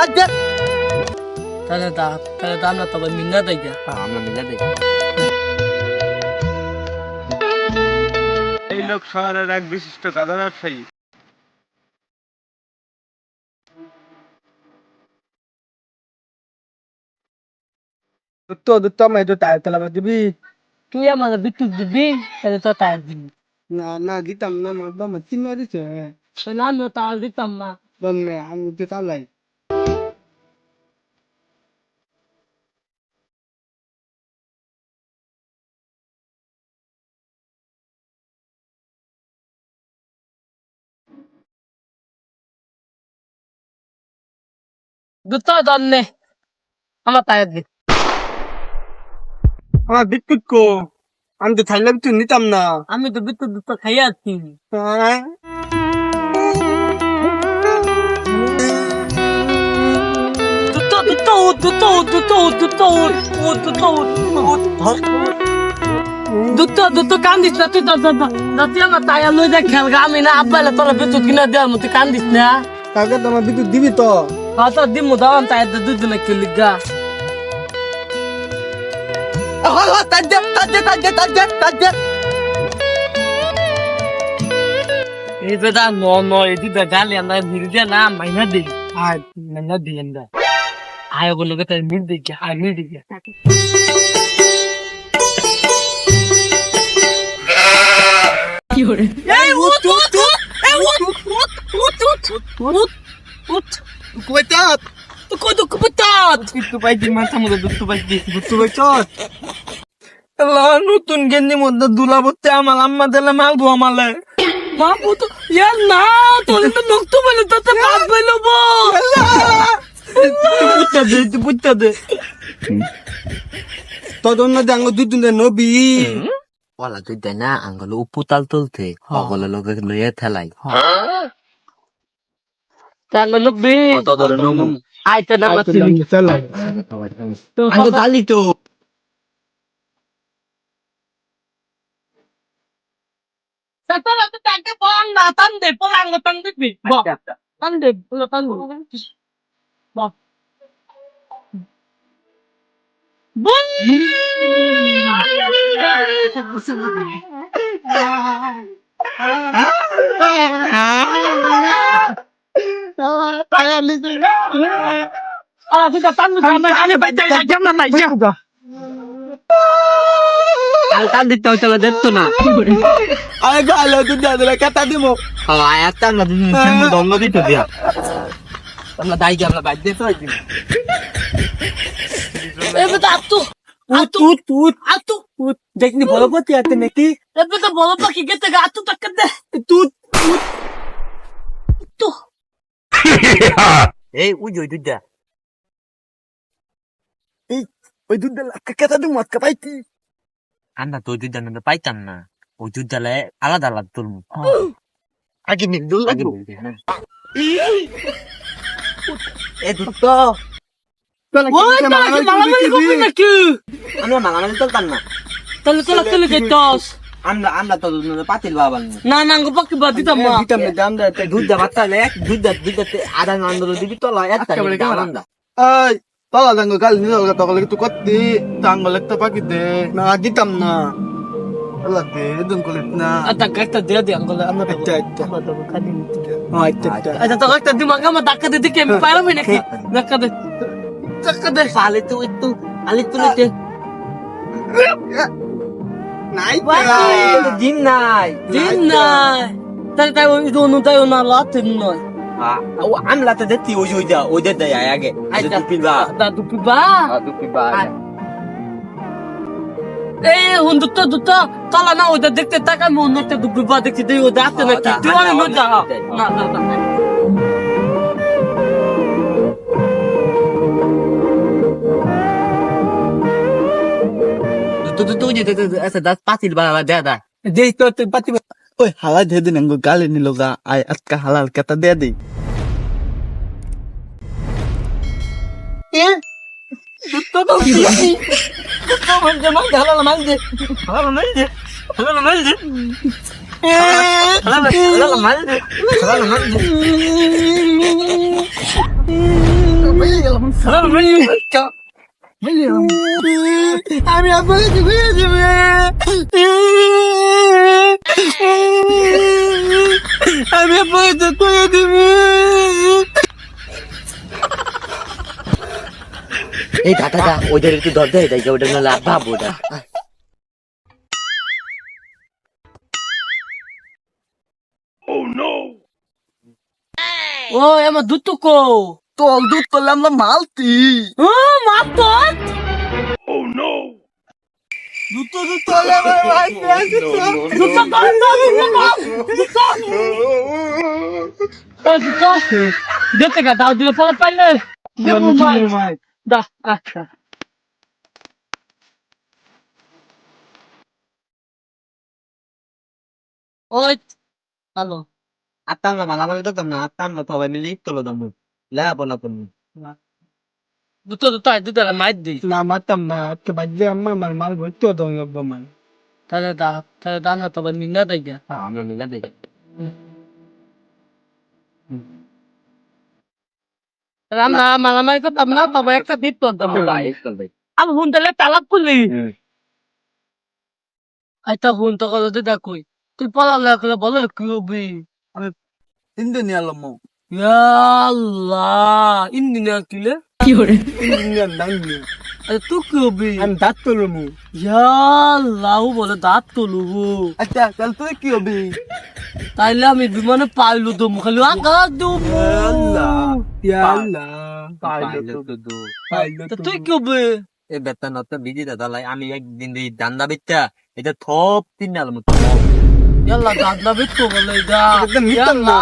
তাজ্জেত তাহলে তা তাহলে তো আমরা তবে মিঙ্গা দেই গা আমরা মিলে দেই এই লোক শহরের এক বিশিষ্ট গাঁজা ব্যবসায়ী। দুটো দুটো আমি তো টায়ার চালাবা দিবি। তুই আমার বিদ্যুৎ দিবি তাহলে তো তাই দিবি। না না দিতাম না আমার বাবা চিন দিছে তাহলে আমিও তার দিতাম না। বললে আমি তো চালাই। দুটো দন্নে। আমার তাই দিক আমার বিদ্যুৎ কো। আমি তো খাইলে বিদ্যুৎ নিতাম না। আমি তো বিদ্যুৎ দুটো খাই আছি দুটো দুটো উঠ দুটো উঠ দুটো উঠ দুটো উঠ না তুই? তুই আমার তাই লই দেখ খেলগা। আমি না আব্বাইলে তোরা বিদ্যুৎ কিনা দেওয়ার মতো কান্দিস না। কাকে তোমার বিদ্যুৎ দিবি তো। হ্যাঁ, দিমু দাওয়ান তাই দুই দিনে কিলি গা তাজ্জেত তাজ্জেত তাজ্জেত তাজ্জেত তাজ্জেত এই বেদা ন ন এদি বেগালি আমরা মির্জা না মাইনা দি আর মাইনা দি এন্দা আয় বলো কে তাই মিল দি কে আর মিল দি কে এই উঠ উঠ উঠ এই উঠ উঠ উঠ উঠ উঠ উঠ কইতাত তো কই তো কুপতাত দুটো পাইছি মাথা মধ্যে দুটো পাইছি দুটো পাইছত নতুন গেঞ্জি মধ্যে দুলা বলতে আমার আম্মা দিলে মাল দু আমালে মা পুতো ইয়া না তোর তো নক্ত বলে তো তো বাপ বইলো বো বুঝতে দে তুই বুঝতে দে তোর জন্য জাঙ্গ দুদিন নবী ওলা তুই দেয় না আঙ্গুল উপুতাল তুলতে অগল লোকে লইয়ে ঠেলাই Tangan lebih. Foto tuh dan umum. Ayo tenang lagi. Ayo tenang lagi. Ayo tali tuh. Kata lah tuh tangke pulang datang deh pulang datang deh bi. Bok. Kan deh pulang kan. bu. Bun. Ala sudah tahu. Ayo dia. Eh betul Jadi bolak-balik ya. Eh betul bolak-balik ايه وجهه جدا ايه وجود الكاتا دي موات كبايتي انا تو جدا من بايتنا وجود لا على دال الظلم عجبني الدول ايه دوتا Woi, malam ini kopi nak tu. Anu malam ini tu tanah. Tanah tu lah tu lagi dos. আমরা আমরা তো পাতিল বাবার না না গো পাকি বাদ দিতাম না দিতাম না আমরা দুধ দা ভাত তাহলে এক দুধ দা দুধ দা আদা আন্দোলন দিবি তো লা এক তাহলে আন্দা এই পালা দাঙ্গ কাল নিল কথা কল তুই কত্তি দাঙ্গ লেখতে পাকি দে না দিতাম না আল্লাহ দে দুন কলে না আতা কাটা দে দে আঙ্গল আমরা একটা একটা তো খাদি নিতে হ্যাঁ একটা একটা আচ্ছা তো একটা দিমাগ আমার ধাক্কা দিতে কি আমি পারলাম নাকি ধাক্কা দে ধাক্কা দে ফালে তুই একটু আলি তুলতে নাই দিন নাই। দিন দুপিবা দুপিবা দুপিবা এই হুন্দুত দুত তলা না ওই দেখতে তাকাই মন একটা দুপিবা দেখতে দেই ওই দাঁতে না কি তুই না না না। tu tu tu ni asa das pati di dia dah. Dia itu tu. Oi halal dia tu nenggu kali ni loga ay atka halal kata dia di. Ya. Tutup tu. Kamu jangan jangan halal malde. Halal malde. Halal malde. Halal malde. Halal malde. Halal malde. Halal malde. Halal malde. Halal malde. Halal malde. Halal malde. Halal malde. Halal malde. আমি আপনাকে চুকিয়ে দেবে আমি আপনাকে চুকিয়ে দেবে এই দাদা ওইটার একটু দর দেয় তাই ওইটা না। লাভ ভাব ওটা ও আমার দুধ তো কো। তোর দুধ করলাম না মালতি। ও দাও দিলে পরে পাইলে দা আচ্ছা ওই হ্যালো আত্তাম না মালা মালা না আত্তাম না সবাই মিলে তোলো দাম লেহা বলা করুন দুটো দুটো আই দুটো মাইর দিই। না মারতাম না আজকে বাজলে আমার মার মাল ভর্তি হতো আমার। তাহলে দা তাহলে দান হতো বা নিন্দা দেয় গা। আমরা মিলা দেই। রান্না মারামারি করতাম না তবে একটা দিত করতাম আমি হুন তাহলে তালাক করলি? আইতা হুন তো কত দিদা কই তুই পড়ালেখা করে বলো কি হবি? কিলে তুই কি হবি? আমি দাঁত তুলমু ইয়াল্লাহ বলে দাঁত তুলবো। আচ্ছা তাহলে তুই কি হবি? তাইলে আমি বিমানে পাইলো তো খালি আকাশ দেবো। ইয়াল্লা তুই কি হবি? এ বেতন অত বিজি দাদা লাই আমি একদিন এই দান্দা বিচ্ছা এটা থপ তিন নাল মতো বলে এটা। তুই না।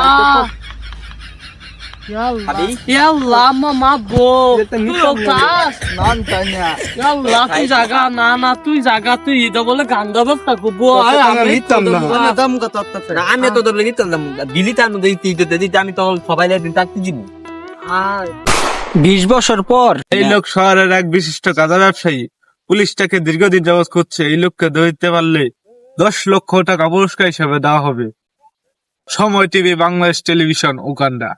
তাই জাগা না না তুই জাগা তুই এটা বলে গান আমি তো তোর দিলি তার মধ্যে আমি তো সবাই দিন। বিশ বছর পর এই লোক শহরের এক বিশিষ্ট গাঁজা ব্যবসায়ী। পুলিশ তাকে দীর্ঘদিন যাবৎ করছে। এই লোককে ধরতে পারলে দশ লক্ষ টাকা পুরস্কার হিসেবে দেওয়া হবে। সময় টিভি বাংলাদেশ টেলিভিশন উগান্ডা।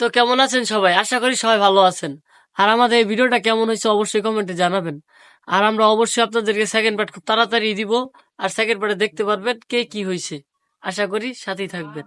তো কেমন আছেন সবাই? আশা করি সবাই ভালো আছেন। আর আমাদের এই ভিডিওটা কেমন হয়েছে অবশ্যই কমেন্টে জানাবেন। আর আমরা অবশ্যই আপনাদেরকে সেকেন্ড পার্ট খুব তাড়াতাড়ি দিব। আর সেকেন্ড পার্টে দেখতে পারবেন কে কি হয়েছে। আশা করি সাথেই থাকবেন।